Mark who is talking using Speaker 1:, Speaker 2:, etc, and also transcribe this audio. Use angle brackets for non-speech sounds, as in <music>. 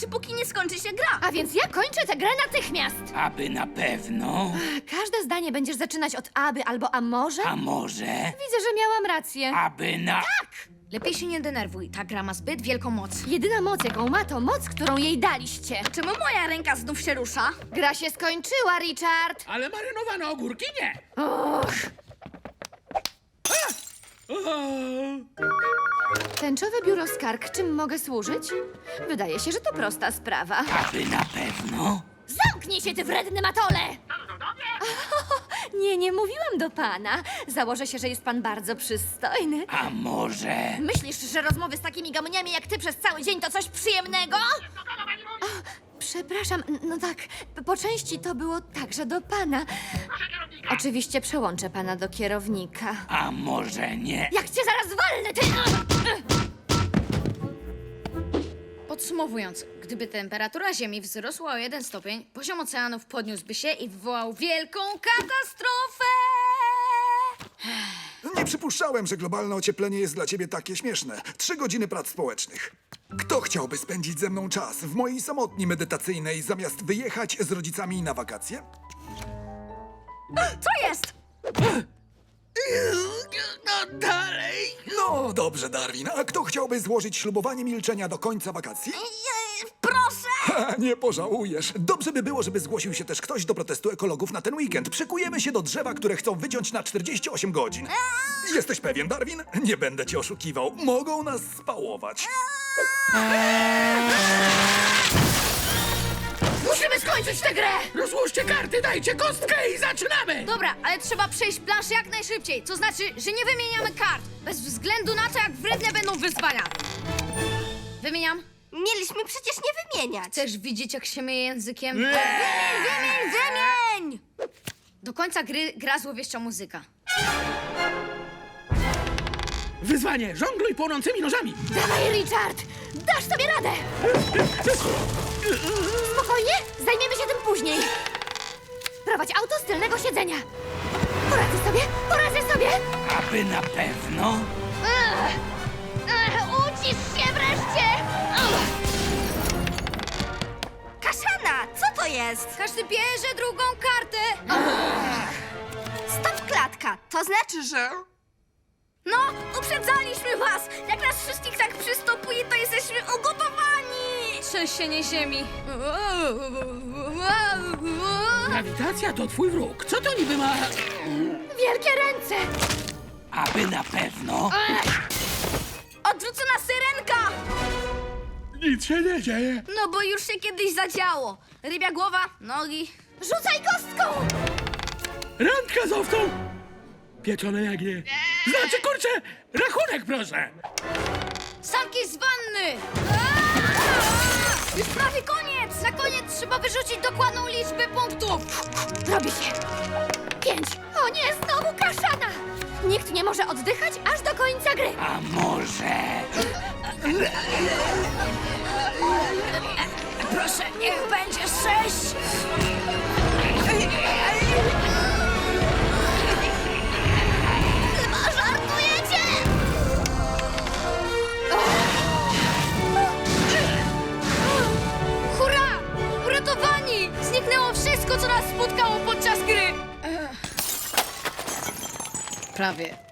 Speaker 1: skończy, póki nie skończy się gra.
Speaker 2: A więc ja kończę tę grę natychmiast.
Speaker 3: Aby na pewno.
Speaker 2: Każde zdanie będziesz zaczynać od aby albo a może?
Speaker 3: A może?
Speaker 2: Widzę, że miałam rację.
Speaker 3: Aby na...
Speaker 1: Lepiej się nie denerwuj, ta gra ma zbyt wielką moc.
Speaker 2: Jedyna moc, jaką ma, to moc, którą jej daliście.
Speaker 1: Czemu moja ręka znów się rusza?
Speaker 2: Gra się skończyła, Richard.
Speaker 4: Ale marynowane ogórki nie.
Speaker 2: Och,
Speaker 4: O,
Speaker 2: tęczowe biuro skarg, czym mogę służyć? Wydaje się, że to prosta sprawa.
Speaker 3: Aby na pewno.
Speaker 2: Zamknij się, ty wredny matole! <laughs> Nie, nie mówiłam do pana. Założę się, że jest pan bardzo przystojny.
Speaker 3: A może...
Speaker 2: Myślisz, że rozmowy z takimi gamoniami jak ty przez cały dzień to coś przyjemnego? O, przepraszam, n- no tak, p- po części to było także do pana. Oczywiście przełączę pana do kierownika.
Speaker 3: A może nie?
Speaker 2: Jak cię zaraz walnę, ty!
Speaker 1: Podsumowując, gdyby temperatura Ziemi wzrosła o jeden stopień, poziom oceanów podniósłby się i wywołał wielką katastrofę!
Speaker 5: Nie przypuszczałem, że globalne ocieplenie jest dla ciebie takie śmieszne. Trzy godziny prac społecznych. Kto chciałby spędzić ze mną czas w mojej samotni medytacyjnej, zamiast wyjechać z rodzicami na wakacje?
Speaker 1: Co jest?
Speaker 4: No dalej.
Speaker 5: No dobrze, Darwin. A kto chciałby złożyć ślubowanie milczenia do końca wakacji?
Speaker 1: Proszę!
Speaker 5: Ha, nie pożałujesz. Dobrze by było, żeby zgłosił się też ktoś do protestu ekologów na ten weekend. Przykujemy się do drzewa, które chcą wyciąć na 48 godzin. Jesteś pewien, Darwin? Nie będę cię oszukiwał. Mogą nas spałować.
Speaker 2: Skończyć tę grę!
Speaker 4: Rozłóżcie karty, dajcie kostkę i zaczynamy.
Speaker 1: Dobra, ale trzeba przejść planszę jak najszybciej, co znaczy, że nie wymieniamy kart, bez względu na to, jak wredne będą wyzwania. Wymieniam.
Speaker 6: Mieliśmy przecież nie wymieniać.
Speaker 1: Chcesz widzieć, jak się myje językiem? Wymień, wymień, wymień! Do końca gry gra złowieszcza muzyka.
Speaker 4: Wyzwanie, żongluj płonącymi nożami.
Speaker 2: Dawaj, Richard! Dasz sobie radę! <laughs> Prowadź auto z tylnego siedzenia. Poradzę sobie, poradzę sobie!
Speaker 3: Aby na pewno.
Speaker 2: Ech, ech, ucisz się wreszcie! Ugh.
Speaker 6: Kaszana, co to jest?
Speaker 1: Każdy bierze drugą kartę.
Speaker 6: Stop klatka. To znaczy, że...
Speaker 1: No, uprzedzaliśmy was! Jak nas wszystkich tak przystopuje, to jesteśmy ugotowani! Trzęsienie ziemi.
Speaker 4: Grawitacja to twój wróg. Co to niby ma...
Speaker 2: Wielkie ręce!
Speaker 3: Aby na pewno.
Speaker 1: Odwrócona syrenka!
Speaker 4: Nic się nie dzieje.
Speaker 1: No bo już się kiedyś zadziało. Rybia głowa, nogi.
Speaker 2: Rzucaj kostką!
Speaker 4: Randka z owcą. Pieczone jagnie. Znaczy, kurczę, rachunek proszę.
Speaker 1: Sanki z wanny! Aaa! Już prawie koniec! Na koniec trzeba wyrzucić dokładną liczbę punktów!
Speaker 2: Robi się. Pięć. O nie, znowu kaszana! Nikt nie może oddychać aż do końca gry.
Speaker 3: A może...
Speaker 1: Proszę, niech będzie sześć! Wszystko, co nas spotkało podczas gry! Prawie.